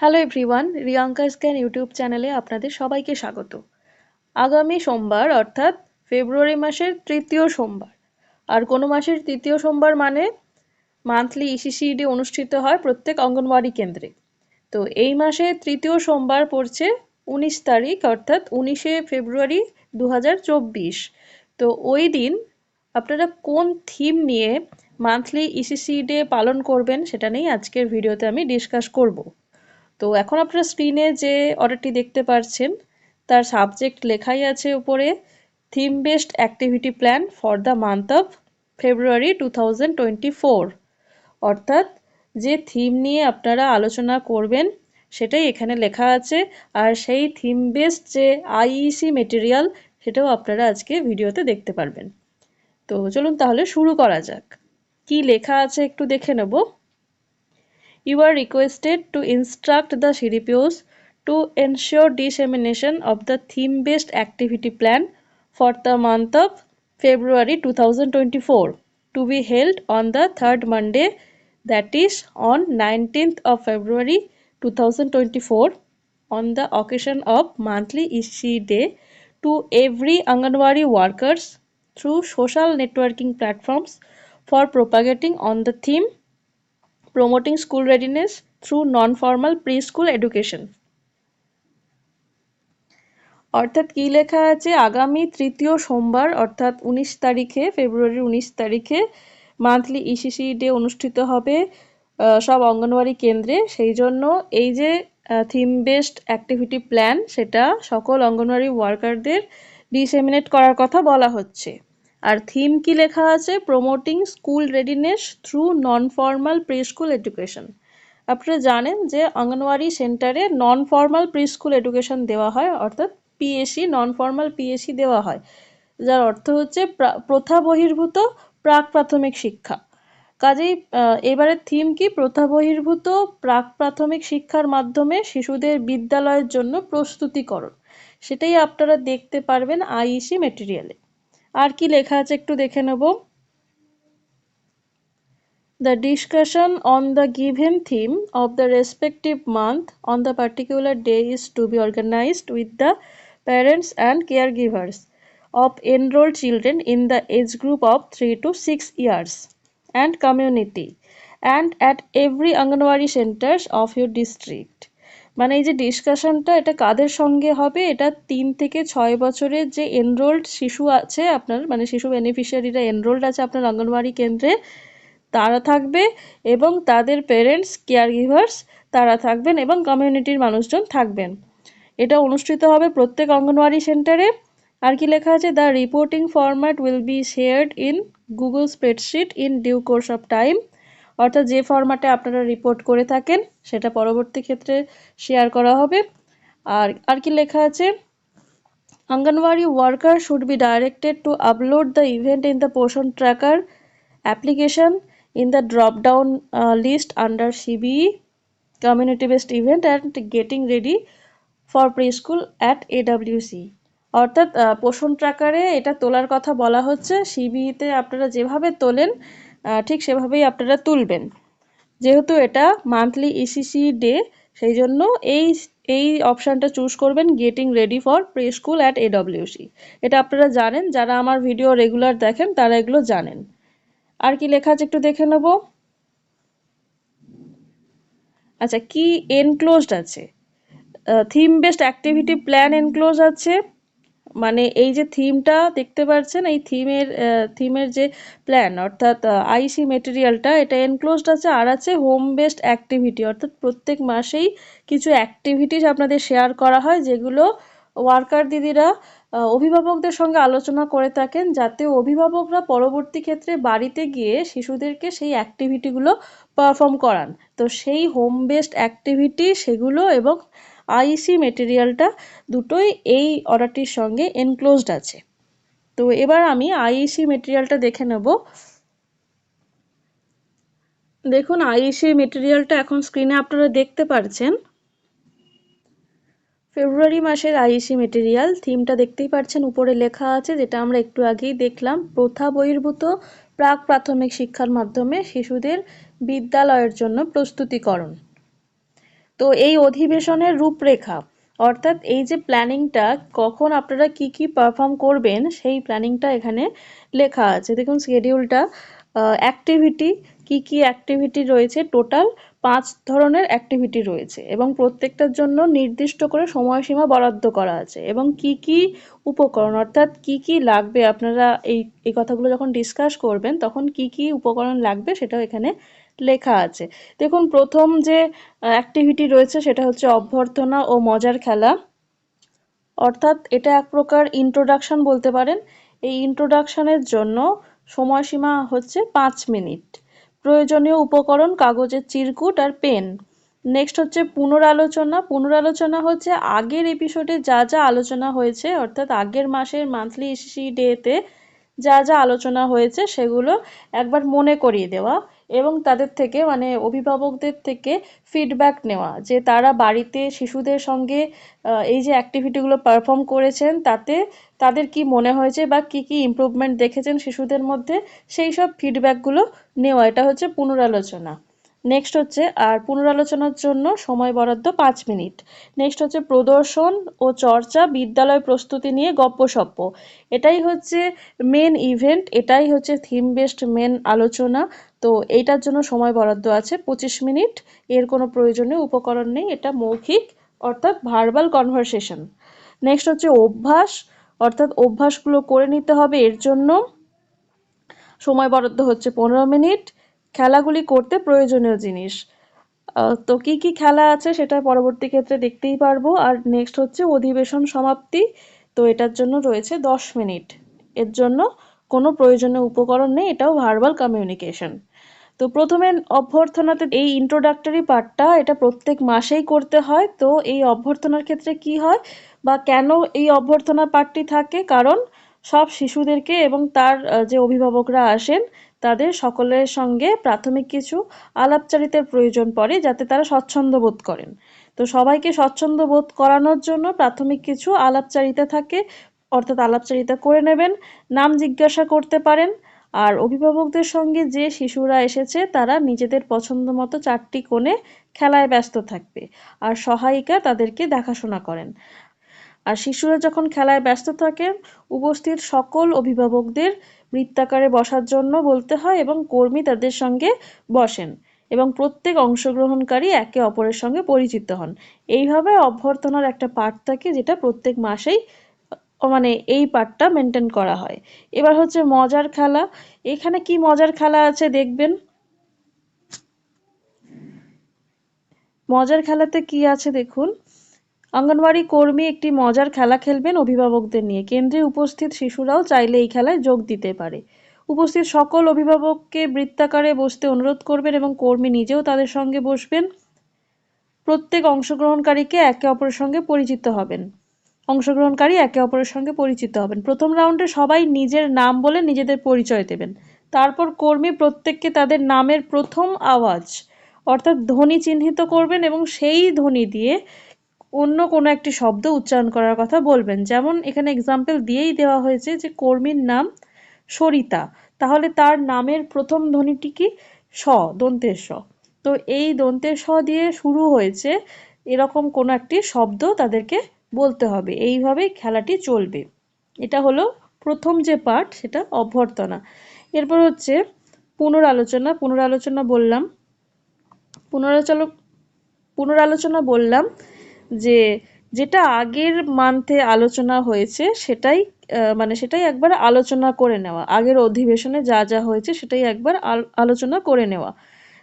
Hello everyone Riyanka scan YouTube চ্যানেলে আপনাদের সবাইকে স্বাগত। আগামী সোমবার, অর্থাৎ ফেব্রুয়ারি মাসের তৃতীয় সোমবার। আর কোনো মাসের তৃতীয় সোমবার মানে মান্থলি ইসিসিডি অনুষ্ঠিত হয় প্রত্যেক অঙ্গনওয়াড়ি কেন্দ্রে। তো এই মাসে তৃতীয় সোমবার পড়ছে উনিশ তারিখ, অর্থাৎ উনিশে ফেব্রুয়ারি দু হাজার চব্বিশ। তো ওই দিন আপনারা কোন থিম নিয়ে মান্থলি ইসিসি ডে পালন করবেন সেটা নিয়েই আজকের ভিডিওতে আমি ডিসকাস করব। তো এখন আপনারা স্ক্রিনে যে অর্ডারটি দেখতে পাচ্ছেন তার সাবজেক্ট লেখাই আছে উপরে theme based activity plan for the month of February two অর্থাৎ যে থিম নিয়ে আপনারা আলোচনা করবেন, সেটাই এখানে লেখা আছে, আর সেই থিম বেসড যে আইইসি মেটেরিয়াল সেটাও আপনারা আজকে ভিডিওতে দেখতে পারবেন। তো চলুন তাহলে শুরু করা যাক। কি লেখা আছে একটু দেখে নেব। You are requested to instruct the CDPOs to ensure dissemination of the theme-based activity plan for the month of February 2024 to be held on the third Monday that is on 19th of February 2024 on the occasion of monthly EC day to every Anganwadi workers through social networking platforms for propagating on the theme promoting school readiness through non-formal preschool education. অর্থাৎ কি লেখা আছে? আগামী তৃতীয় সোমবার, অর্থাৎ উনিশ তারিখে, ফেব্রুয়ারির উনিশ তারিখে মান্থলি ইসিসি ডে অনুষ্ঠিত হবে সব অঙ্গনওয়াড়ি কেন্দ্রে। সেই জন্য এই যে থিম বেসড অ্যাক্টিভিটি প্ল্যান সেটা সকল অঙ্গনওয়াড়ি ওয়ার্কারদের ডিসেমিনেট করার কথা বলা হচ্ছে। আর থিম কি লেখা আছে? Promoting school readiness through non formal pre school education আপনারা জানেন যে অঙ্গনওয়াড়ি সেন্টারে non formal pre school education দেওয়া হয়, অর্থাৎ পিএসসি নন ফর্মাল পিএসসি দেওয়া হয়, যার অর্থ হচ্ছে প্রথা বহির্ভূত প্রাক প্রাথমিক শিক্ষা। কাজেই এবারের থিম কি? প্রথা বহির্ভূত প্রাক প্রাথমিক শিক্ষার মাধ্যমে শিশুদের বিদ্যালয়ের জন্য প্রস্তুতিকরণ। সেটাই আপনারা দেখতে পারবেন আইইসি মেটেরিয়ালে আর কি লেখা আছে একটু দেখে নেব। The discussion on the given theme of the respective month on the particular day is to be organised with the parents and care givers of enrol children in the age group of three to six years and community and at every anganwadi centres of your district মানে এই যে ডিসকাশনটা এটা কাদের সঙ্গে হবে? এটা তিন থেকে ছয় বছরের যে এনরোল্ড শিশু আছে আপনার মানে শিশু বেনিফিশিয়ারিরা এনরোল্ড আছে আপনার অঙ্গনওয়াড়ি কেন্দ্রে, তারা থাকবে এবং তাদের পেরেন্টস কেয়ার গিভার্স তারা থাকবেন এবং কমিউনিটির মানুষজন থাকবেন। এটা অনুষ্ঠিত হবে প্রত্যেক অঙ্গনওয়াড়ি সেন্টারে আর কি লেখা আছে? The reporting format will be shared in Google spreadsheet in due course of time অর্থাৎ যে ফরম্যাটে আপনারা রিপোর্ট করে থাকেন, সেটা পরবর্তী ক্ষেত্রে শেয়ার করা হবে। আর আর কি লেখা আছে? Anganwadi worker should be directed to upload the event in the Poshan tracker application in the drop down list under CBE community based event and getting ready for pre school at AWC অর্থাৎ পোষণ ট্র্যাকারে এটা তোলার কথা বলা হচ্ছে। সিবিইতে আপনারা যেভাবে তোলেন ঠিক সেভাবেই আপনারা তুলবেন। যেহেতু এটা মান্থলি ইসিসি ডে সেই জন্য এই এই অপশানটা চুজ করবেন getting ready for pre school at AWC এটা আপনারা জানেন, যারা আমার ভিডিও রেগুলার দেখেন, তারা এগুলো জানেন। আর কি লেখা আছে একটু দেখে নেব। আচ্ছা কি এনক্লোজড আছে? Theme based activity plan enclose আছে। মানে এই যে থিমটা দেখতে পাচ্ছেন এই থিমের থিমের যে প্ল্যান অর্থাৎ আইসি মেটেরিয়ালটা এটা এনক্লোজড আছে আর আছে হোম বেসড অ্যাক্টিভিটি অর্থাৎ প্রত্যেক মাসেই কিছু অ্যাক্টিভিটিস আপনাদের শেয়ার করা হয় যেগুলো ওয়ার্কার দিদিরা অভিভাবকদের সঙ্গে আলোচনা করে থাকেন যাতে অভিভাবকরা পরবর্তী ক্ষেত্রে বাড়িতে গিয়ে শিশুদেরকে সেই অ্যাক্টিভিটিগুলো পারফর্ম করান। তো সেই হোম বেসড অ্যাক্টিভিটি সেগুলো এবং আইসি মেটেরিয়ালটা দুটোই এই অর্ডারটির সঙ্গে এনক্লোজড আছে। তো এবার আমি আইসি মেটেরিয়ালটা দেখে নেব। দেখুন আইসি মেটেরিয়ালটা এখন স্ক্রিনে আপনারা দেখতে পারছেন। ফেব্রুয়ারি মাসের আইসি মেটেরিয়াল থিমটা দেখতেই পাচ্ছেন উপরে লেখা আছে, যেটা আমরা একটু আগেই দেখলাম। প্রথা বহির্ভূত প্রাক প্রাথমিক শিক্ষার মাধ্যমে শিশুদের বিদ্যালয়ের জন্য প্রস্তুতিকরণ। তো এই অধিবেশনের রূপরেখা, অর্থাৎ এই যে প্ল্যানিংটা, কখন আপনারা কি কি পারফর্ম করবেন, সেই প্ল্যানিংটা এখানে লেখা আছে। দেখুন শিডিউলটা অ্যাক্টিভিটি কি কি অ্যাক্টিভিটি রয়েছে টোটাল পাঁচ ধরনের অ্যাক্টিভিটি রয়েছে এবং প্রত্যেকটার জন্য নির্দিষ্ট করে সময়সীমা বরাদ্দ করা আছে এবং কি কি উপকরণ, অর্থাৎ কি কি লাগবে আপনারা এই এই কথাগুলো যখন ডিসকাস করবেন, তখন কি কি উপকরণ লাগবে সেটাও এখানে লেখা আছে। দেখুন, প্রথম যে অ্যাক্টিভিটি রয়েছে সেটা হচ্ছে অভ্যর্থনা ও মজার খেলা। অর্থাৎ এটা এক প্রকার ইন্ট্রোডাকশন বলতে পারেন। এই ইন্ট্রোডাকশনের জন্য সময়সীমা হচ্ছে পাঁচ মিনিট। প্রয়োজনীয় উপকরণ, কাগজের চিরকুট আর পেন। নেক্সট হচ্ছে পুনরালোচনা। পুনরালোচনা হচ্ছে আগের এপিসোডে যা যা আলোচনা হয়েছে, অর্থাৎ আগের মাসের মান্থলি ইসি ডেতে যা যা আলোচনা হয়েছে সেগুলো একবার মনে করিয়ে দেওয়া। এবং তাদের থেকে মানে অভিভাবকদের থেকে ফিডব্যাক নেওয়া। যে তারা বাড়িতে শিশুদের সঙ্গে এই যে অ্যাক্টিভিটিগুলো পারফর্ম করেছেন, তাতে তাদের কি মনে হয়েছে বা কি কি ইম্প্রুভমেন্ট দেখেছেন শিশুদের মধ্যে, সেই সব ফিডব্যাকগুলো নেওয়া। এটা হচ্ছে পুনরালোচনা। নেক্সট হচ্ছে, আর পুনরালোচনার জন্য সময় বরাদ্দ পাঁচ মিনিট। নেক্সট হচ্ছে, প্রদর্শন ও চর্চা, বিদ্যালয় প্রস্তুতি নিয়ে গপ্পসপ্প। এটাই হচ্ছে মেন ইভেন্ট এটাই হচ্ছে থিম বেসড মেন আলোচনা। তো এইটার জন্য সময় বরাদ্দ আছে পঁচিশ মিনিট। এর কোনো প্রয়োজনীয় উপকরণ নেই, এটা মৌখিক, অর্থাৎ ভার্বাল কনভারসেশন নেক্সট হচ্ছে, অভ্যাস, অর্থাৎ অভ্যাসগুলো করে নিতে হবে। এর জন্য সময় বরাদ্দ হচ্ছে পনেরো মিনিট। খেলাগুলি করতে প্রয়োজনীয় জিনিস। তো কি কি খেলা আছে সেটা পরবর্তী ক্ষেত্রে দেখতেই পারব। আর নেক্সট হচ্ছে অধিবেশন সমাপ্তি। তো এটার জন্য রয়েছে দশ মিনিট। এর জন্য কোনো প্রয়োজনীয় উপকরণ নেই। এটাও ভার্বাল কমিউনিকেশন তো প্রথমে অভ্যর্থনাতে এই ইন্ট্রোডাক্টরি পার্টটা এটা প্রত্যেক মাসেই করতে হয়। তো এই অভ্যর্থনার ক্ষেত্রে কি হয় বা কেন এই অভ্যর্থনা পার্টটি থাকে? কারণ সব শিশুদেরকে এবং তার যে অভিভাবকরা আসেন তাদের সকলের সঙ্গে প্রাথমিক কিছু আলাপচারিতার প্রয়োজন পড়ে যাতে তারা স্বচ্ছন্দ বোধ করেন। তো সবাইকে স্বচ্ছন্দ বোধ করানোর জন্য প্রাথমিক কিছু আলাপচারিতা থাকে, অর্থাৎ আলাপচারিতা করে নেবেন, নাম জিজ্ঞাসা করতে পারেন, আর অভিভাবকদের সঙ্গে যে শিশুরা এসেছে তারা নিজেদের পছন্দ মতো চারটি কোণে খেলায় ব্যস্ত থাকবে, আর সহায়িকা তাদেরকে দেখাশোনা করেন। আর শিশুরা যখন খেলায় ব্যস্ত থাকেন, উপস্থিত সকল অভিভাবকদের বৃত্তাকারে বসার জন্য বলতে হয় এবং কর্মী তাদের সঙ্গে বসেন এবং প্রত্যেক অংশগ্রহণকারী একে অপরের সঙ্গে পরিচিত হন। এইভাবে অভ্যর্থনার একটা পার্ট থাকে যেটা প্রত্যেক মাসেই মানে এই পার্টটা মেনটেন করা হয়। এবার হচ্ছে মজার খেলা। এখানে কি মজার খেলা আছে দেখবেন? মজার খেলাতে কি আছে দেখুন। অঙ্গনওয়াড়ি কর্মী একটি মজার খেলা খেলবেন অভিভাবকদের নিয়ে। কেন্দ্রে উপস্থিত শিশুরাও চাইলে এই খেলায় যোগ দিতে পারে। উপস্থিত সকল অভিভাবককে বৃত্তাকারে বসতে অনুরোধ করবেন এবং কর্মী নিজেও তাদের সঙ্গে বসবেন। প্রত্যেক অংশগ্রহণকারীকে একে অপরের সঙ্গে পরিচিত হবেন। অংশগ্রহণকারী একে অপরের সঙ্গে পরিচিত হবেন। প্রথম রাউন্ডে সবাই নিজের নাম বলে নিজেদের পরিচয় দেবেন। তারপর কর্মী প্রত্যেককে তাদের নামের প্রথম আওয়াজ অর্থাৎ ধ্বনি চিহ্নিত করবেন এবং সেই ধ্বনি দিয়ে অন্য কোনো একটি শব্দ উচ্চারণ করার কথা বলবেন। যেমন এখানে এক্সাম্পল দিয়েই দেওয়া হয়েছে যে কর্মীর নাম সরিতা। তাহলে তার নামের প্রথম ধ্বনিটি কি? স, দন্তের স। তো এই দন্তের স দিয়ে শুরু হয়েছে এরকম কোনো একটি শব্দ তাদেরকে বলতে হবে। এইভাবেই খেলাটি চলবে। এটা হলো প্রথম যে পার্ট সেটা অভ্যর্থনা। এরপর হচ্ছে পুনরালোচনা। পুনরালোচনা বললাম পুনরালোচনা পুনরালোচনা বললাম যে যেটা আগের মান্থে আলোচনা হয়েছে সেটাই মানে সেটাই একবার আলোচনা করে নেওয়া। আগের অধিবেশনে যা যা হয়েছে সেটাই একবার আলোচনা করে নেওয়া।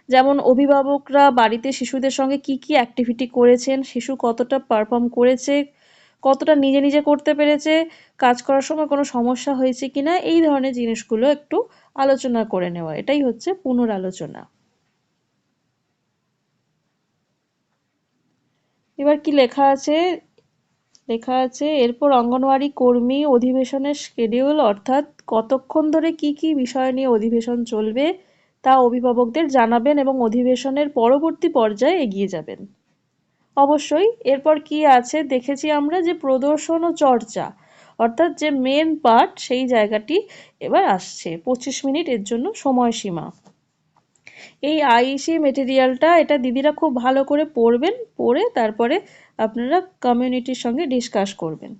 যেমন অভিভাবকরা বাড়িতে শিশুদের সঙ্গে কি কি অ্যাক্টিভিটি করেছেন, শিশু কতটা পারফর্ম করেছে, কতটা নিজে নিজে করতে পেরেছে, কাজ করার সময় কোনো সমস্যা হয়েছে কিনা, এই ধরনের জিনিসগুলো একটু আলোচনা করে নেওয়া। এটাই হচ্ছে পুনরালোচনা। এবার কি লেখা আছে? লেখা আছে, এরপর অঙ্গনওয়াড়ি কর্মী অধিবেশনের শিডিউল অর্থাৎ কতক্ষণ ধরে কি কি বিষয় নিয়ে অধিবেশন চলবে তা অভিভাবকদের জানাবেন এবং অধিবেশনের পরবর্তী পর্যায়ে এগিয়ে যাবেন। অবশ্যই, এরপর কি আছে? দেখেছি আমরা যে প্রদর্শন ও চর্চা, অর্থাৎ যে মেন পার্ট সেই জায়গাটি এবার আসছে। পঁচিশ মিনিট, এর জন্য সময়সীমা। এই আইসি মেটেরিয়ালটা এটা দিদিরা খুব ভালো করে পড়বেন, পড়ে তারপরে আপনারা কমিউনিটির সঙ্গে ডিসকাস করবেন।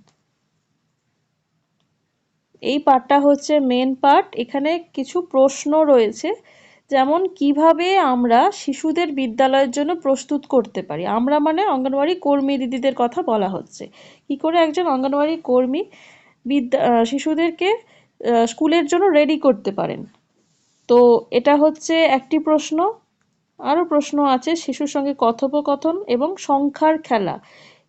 এই পার্টটা হচ্ছে মেন পার্ট এখানে কিছু প্রশ্ন রয়েছে, যেমন কীভাবে আমরা শিশুদের বিদ্যালয়ের জন্য প্রস্তুত করতে পারি? আমরা মানে অঙ্গনওয়াড়ি কর্মী দিদিদের কথা বলা হচ্ছে। কি করে একজন অঙ্গনওয়াড়ি কর্মী বিদ্যা শিশুদেরকে স্কুলের জন্য রেডি করতে পারেন? তো এটা হচ্ছে একটি প্রশ্ন। আরও প্রশ্ন আছে, শিশুর সঙ্গে কথোপকথন এবং সংখ্যার খেলা।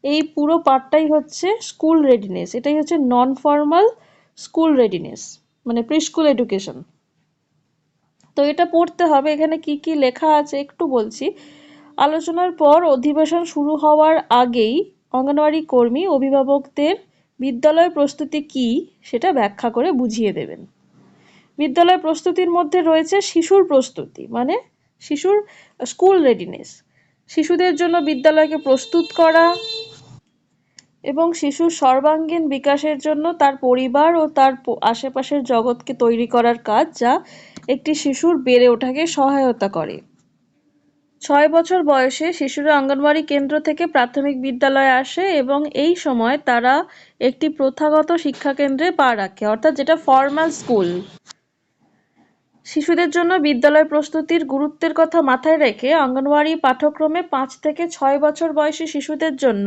এই পুরো পার্টটাই হচ্ছে স্কুল রেডিনেস এটাই হচ্ছে নন ফর্মাল স্কুল রেডিনেস মানে প্রি স্কুল এডুকেশন তো এটা পড়তে হবে, এখানে কি কি লেখা আছে একটু বলছি। আলোচনার পর অধিবেশন শুরু হওয়ার আগেই অঙ্গনওয়াড়ি কর্মী, অভিভাবকদের বিদ্যালয় প্রস্তুতি কি সেটা ব্যাখ্যা করে বুঝিয়ে দেবেন। বিদ্যালয় প্রস্তুতির মধ্যে রয়েছে শিশুর প্রস্তুতি মানে শিশুর স্কুল রেডিনেস শিশুদের জন্য বিদ্যালয়কে প্রস্তুত করা এবং শিশুর সর্বাঙ্গীন বিকাশের জন্য তার পরিবার ও তার আশেপাশের জগৎকে তৈরি করার কাজ যা একটি শিশুর বেড়ে ওঠাকে সহায়তা করে। ছয় বছর বয়সে শিশুরা অঙ্গনওয়াড়ি কেন্দ্র থেকে প্রাথমিক বিদ্যালয়ে আসে এবং এই সময় তারা একটি প্রথাগত শিক্ষাকেন্দ্রে পা রাখে, অর্থাৎ যেটা ফর্মাল স্কুল শিশুদের জন্য বিদ্যালয় প্রস্তুতির গুরুত্বের কথা মাথায় রেখে অঙ্গনওয়াড়ি পাঠ্যক্রমে পাঁচ থেকে ছয় বছর বয়সী শিশুদের জন্য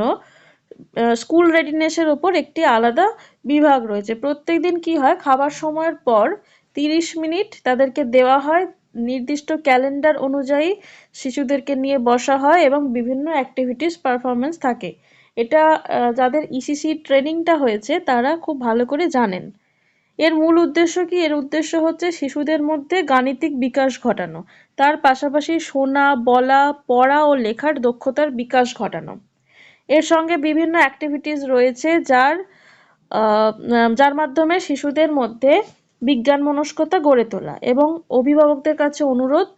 স্কুল রেডিনেসের ওপর একটি আলাদা বিভাগ রয়েছে। প্রত্যেক দিন কি হয়? খাবার সময়ের পর তিরিশ মিনিট তাদেরকে দেওয়া হয়। নির্দিষ্ট ক্যালেন্ডার অনুযায়ী শিশুদেরকে নিয়ে বসা হয় এবং বিভিন্ন অ্যাক্টিভিটিস পারফরমেন্স থাকে। এটা যাদের ইসিসি e ট্রেনিংটা হয়েছে, তারা খুব ভালো করে জানেন। এর মূল উদ্দেশ্য কি? এর উদ্দেশ্য হচ্ছে শিশুদের মধ্যে গাণিতিক বিকাশ ঘটানো। তার পাশাপাশি শোনা, বলা, পড়া ও লেখার দক্ষতার বিকাশ ঘটানো। এর সঙ্গে বিভিন্ন অ্যাক্টিভিটিস রয়েছে যার যার মাধ্যমে শিশুদের মধ্যে বিজ্ঞান মনস্কতা গড়ে তোলা এবং অভিভাবকদের কাছে অনুরোধ,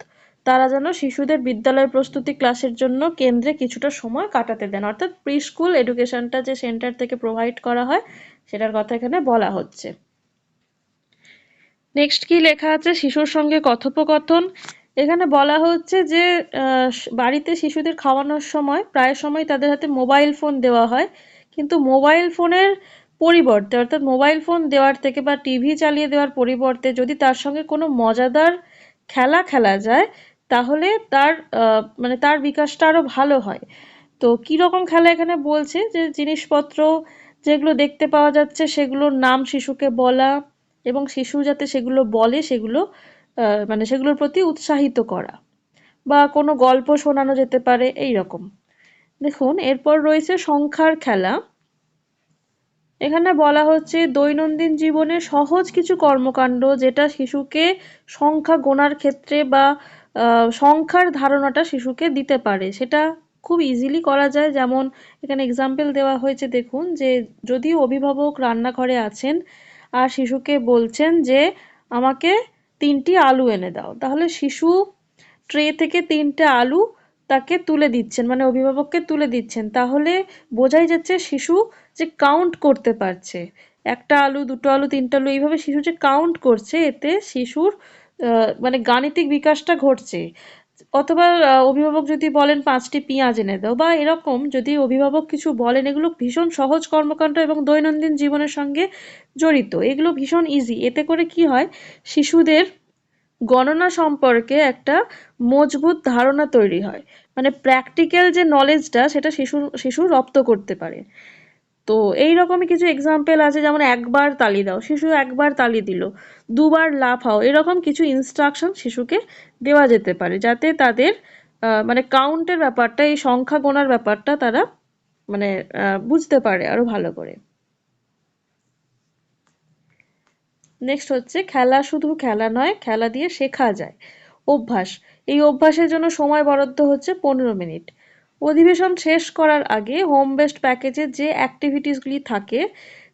তারা যেন শিশুদের বিদ্যালয় প্রস্তুতি ক্লাসের জন্য কেন্দ্রে কিছুটা সময় কাটাতে দেন। অর্থাৎ প্রি স্কুল এডুকেশনটা যে সেন্টার থেকে প্রোভাইড করা হয়, সেটার কথা এখানে বলা হচ্ছে। নেক্সট কি লেখা আছে? শিশুর সঙ্গে কথোপকথন। এখানে বলা হচ্ছে যে বাড়িতে শিশুদের খাওয়ানোর সময় প্রায় সময় তাদের হাতে মোবাইল ফোন দেওয়া হয়। কিন্তু মোবাইল ফোনের পরিবর্তে, অর্থাৎ মোবাইল ফোন দেওয়ার থেকে বা টিভি চালিয়ে দেওয়ার পরিবর্তে যদি তার সঙ্গে কোনো মজাদার খেলা খেলা যায়, তাহলে তার মানে তার বিকাশটা আরও ভালো হয়। তো কীরকম খেলা এখানে বলছে? যে জিনিসপত্র যেগুলো দেখতে পাওয়া যাচ্ছে, সেগুলোর নাম শিশুকে বলা এবং শিশু যাতে সেগুলো বলে, সেগুলো মানে সেগুলোর প্রতি উৎসাহিত করা। বা কোনো গল্প শোনানো যেতে পারে এই রকম দেখুন, এরপর রয়েছে সংখ্যার খেলা। এখানে বলা হচ্ছে দৈনন্দিন জীবনে সহজ কিছু কর্মকাণ্ড যেটা শিশুকে সংখ্যা গোনার ক্ষেত্রে বা সংখ্যার ধারণাটা শিশুকে দিতে পারে। সেটা খুব ইজিলি করা যায়। যেমন এখানে এক্সাম্পল দেওয়া হয়েছে, দেখুন যে যদি অভিভাবক রান্নাঘরে আছেন আর শিশুকে বলছেন যে, আমাকে তিনটি আলু এনে দাও। তাহলে শিশু ট্রে থেকে তিনটে আলু তাকে তুলে দিচ্ছেন মানে অভিভাবককে তুলে দিচ্ছেন। তাহলে বোঝাই যাচ্ছে শিশু যে কাউন্ট করতে পারছে। একটা আলু, দুটো আলু, তিনটা আলু, এইভাবে শিশু যে কাউন্ট করছে, এতে শিশুর মানে গাণিতিক বিকাশটা ঘটছে। অথবা অভিভাবক যদি বলেন পাঁচটি পেঁয়াজ এনে দাও, বা এরকম যদি অভিভাবক কিছু বলেন, এগুলো ভীষণ সহজ কর্মকাণ্ড এবং দৈনন্দিন জীবনের সঙ্গে জড়িত। এগুলো ভীষণ ইজি এতে করে কি হয়? শিশুদের গণনা সম্পর্কে একটা মজবুত ধারণা তৈরি হয়। মানে প্র্যাকটিক্যাল যে নলেজটা সেটা শিশু শিশু রপ্ত করতে পারে। তো এই রকমই কিছু এক্সাম্পল আছে, যেমন একবার তালি দাও, শিশু একবার তালি দিল, দুবার লাফাও এরকম কিছু ইনস্ট্রাকশন শিশুকে দেওয়া যেতে পারে, যাতে তাদের মানে কাউন্টের ব্যাপারটা, এই সংখ্যা গোনার ব্যাপারটা তারা মানে বুঝতে পারে আরও ভালো করে। নেক্সট হচ্ছে খেলা শুধু খেলা নয়, খেলা দিয়ে শেখা যায়, অভ্যাস, এই অভ্যাসের জন্য সময় বরাদ্দ হচ্ছে পনেরো মিনিট। অধিবেশন শেষ করার আগে হোম বেসড প্যাকেজে যে অ্যাক্টিভিটিসগুলি থাকে,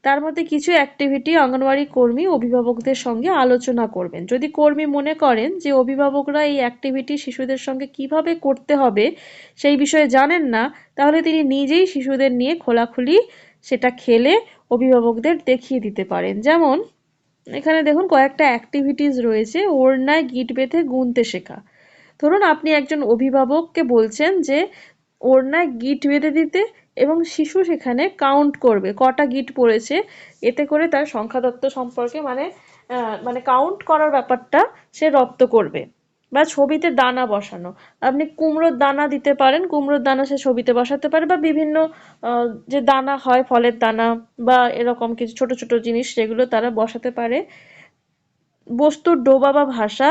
তার মধ্যে কিছু অ্যাক্টিভিটি অঙ্গনওয়াড়ি কর্মী অভিভাবকদের সঙ্গে আলোচনা করবেন। যদি কর্মী মনে করেন যে অভিভাবকরা এই অ্যাক্টিভিটি শিশুদের সঙ্গে কীভাবে করতে হবে সেই বিষয়ে জানেন না, তাহলে তিনি নিজেই শিশুদের নিয়ে খোলাখুলি সেটা খেলে অভিভাবকদের দেখিয়ে দিতে পারেন। যেমন, এখানে দেখুন কয়েকটা অ্যাক্টিভিটিস রয়েছে, ওড়নায় গিট বেঁধে গুনতে শেখা। ধরুন আপনি একজন অভিভাবককে বলছেন যে ওড়নায় গিট বেঁধে দিতে এবং শিশু সেখানে কাউন্ট করবে। কটা গিট পড়েছে? এতে করে তার সংখ্যাতত্ত্ব সম্পর্কে মানে মানে কাউন্ট করার ব্যাপারটা সে রপ্ত করবে বা ছবিতে দানা বসানো। আপনি কুমড়োর দানা দিতে পারেন, কুমড়োর দানা সে ছবিতে বসাতে পারে বা বিভিন্ন যে দানা হয়, ফলের দানা বা এরকম কিছু ছোট ছোট জিনিস সেগুলো তারা বসাতে পারে। বস্তুর ডোবা বা ভাষা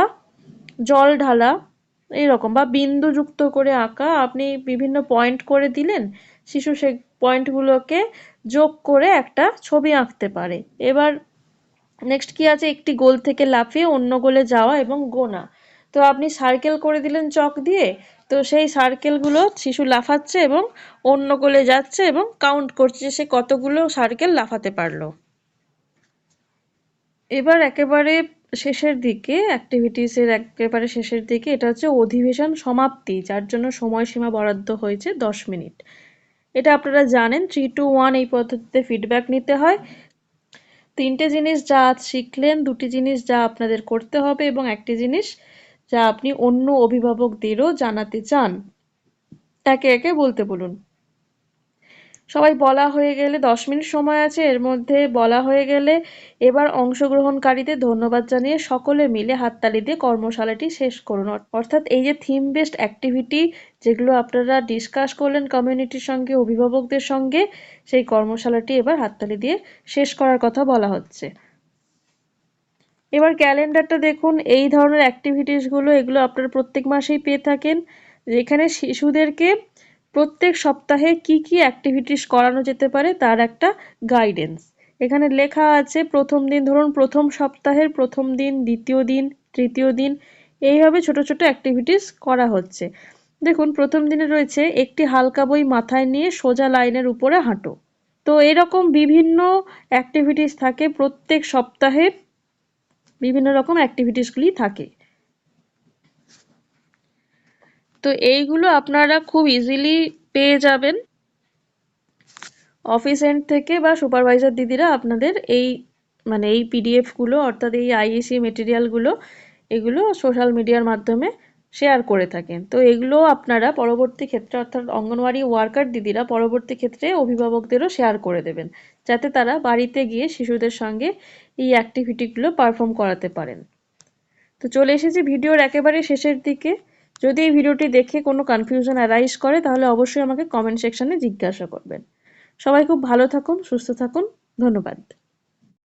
জল ঢালা এইরকম বা বিন্দু যুক্ত করে আঁকা, আপনি বিভিন্ন পয়েন্ট করে দিলেন, শিশু সে পয়েন্টগুলোকে যোগ করে একটা ছবি আঁকতে পারে। এবার নেক্সট কি আছে? একটি গোল থেকে লাফিয়ে অন্য গোলে যাওয়া এবং গোনা। তো আপনি সার্কেল করে দিলেন চক দিয়ে, তো সেই সার্কেলগুলো শিশু লাফাচ্ছে এবং অন্য গোলে যাচ্ছে এবং কাউন্ট করছে সে কতগুলো সার্কেল লাফাতে পারল। এবার একেবারে শেষের দিকে অ্যাক্টিভিটিসের একেবারে শেষের দিকে, এটা হচ্ছে অধিবেশন সমাপ্তি, যার জন্য সময়সীমা বরাদ্দ হয়েছে দশ মিনিট। এটা আপনারা জানেন থ্রি টু ওয়ান এই পদ্ধতিতে ফিডব্যাক নিতে হয়। তিনটে জিনিস যা আজ শিখলেন, দুটি জিনিস যা আপনাদের করতে হবে এবং একটি জিনিস যা আপনি অন্য অভিভাবকদেরও জানাতে চান। একে একে বলতে বলুন। সবাই বলা হয়ে গেলে দশ মিনিট সময় আছে, এর মধ্যে বলা হয়ে গেলে এবার অংশগ্রহণকারীদের ধন্যবাদ জানিয়ে সকলে মিলে হাততালি দিয়ে কর্মশালাটি শেষ করুন। অর্থাৎ এই যে থিম বেসড অ্যাক্টিভিটি যেগুলো আপনারা ডিসকাস করলেন কমিউনিটির সঙ্গে, অভিভাবকদের সঙ্গে, সেই কর্মশালাটি এবার হাততালি দিয়ে শেষ করার কথা বলা হচ্ছে। এবার ক্যালেন্ডারটা দেখুন, এই ধরনের অ্যাক্টিভিটিসগুলো এগুলো আপনারা প্রত্যেক মাসেই পেয়ে থাকেন। যেখানে শিশুদেরকে প্রত্যেক সপ্তাহে কি কি অ্যাক্টিভিটিস করানো যেতে পারে তার একটা গাইডেন্স এখানে লেখা আছে, প্রথম দিন, ধরুন প্রথম সপ্তাহের প্রথম দিন, দ্বিতীয় দিন, তৃতীয় দিন, এইভাবে ছোট ছোট অ্যাক্টিভিটিস করা হচ্ছে। দেখুন, প্রথম দিনে রয়েছে একটি হালকা বই মাথায় নিয়ে সোজা লাইনের উপরে হাঁটো। তো এরকম বিভিন্ন অ্যাক্টিভিটিস থাকে প্রত্যেক সপ্তাহে বিভিন্ন রকম অ্যাক্টিভিটিসগুলি থাকে। তো এইগুলো আপনারা খুব ইজিলি পেয়ে যাবেন। অফিস এন্ড থেকে বা সুপারভাইজার দিদিরা আপনাদের এই মানে এই পিডিএফগুলো অর্থাৎ এই আইএসি মেটেরিয়ালগুলো এগুলো সোশ্যাল মিডিয়ার মাধ্যমে শেয়ার করে থাকেন। তো এগুলো আপনারা পরবর্তী ক্ষেত্রে, অর্থাৎ অঙ্গনওয়াড়ি ওয়ার্কার দিদিরা পরবর্তী ক্ষেত্রে অভিভাবকদেরও শেয়ার করে দেবেন, যাতে তারা বাড়িতে গিয়ে শিশুদের সঙ্গে এই অ্যাক্টিভিটিগুলো পারফর্ম করাতে পারেন। তো চলে এসেছি ভিডিওর একেবারে শেষের দিকে। যদি এই ভিডিওটি দেখে কোনো কনফিউশন অ্যারাইজ করে, তাহলে অবশ্যই আমাকে কমেন্ট সেকশনে জিজ্ঞাসা করবেন। সবাই খুব ভালো থাকুন, সুস্থ থাকুন, ধন্যবাদ।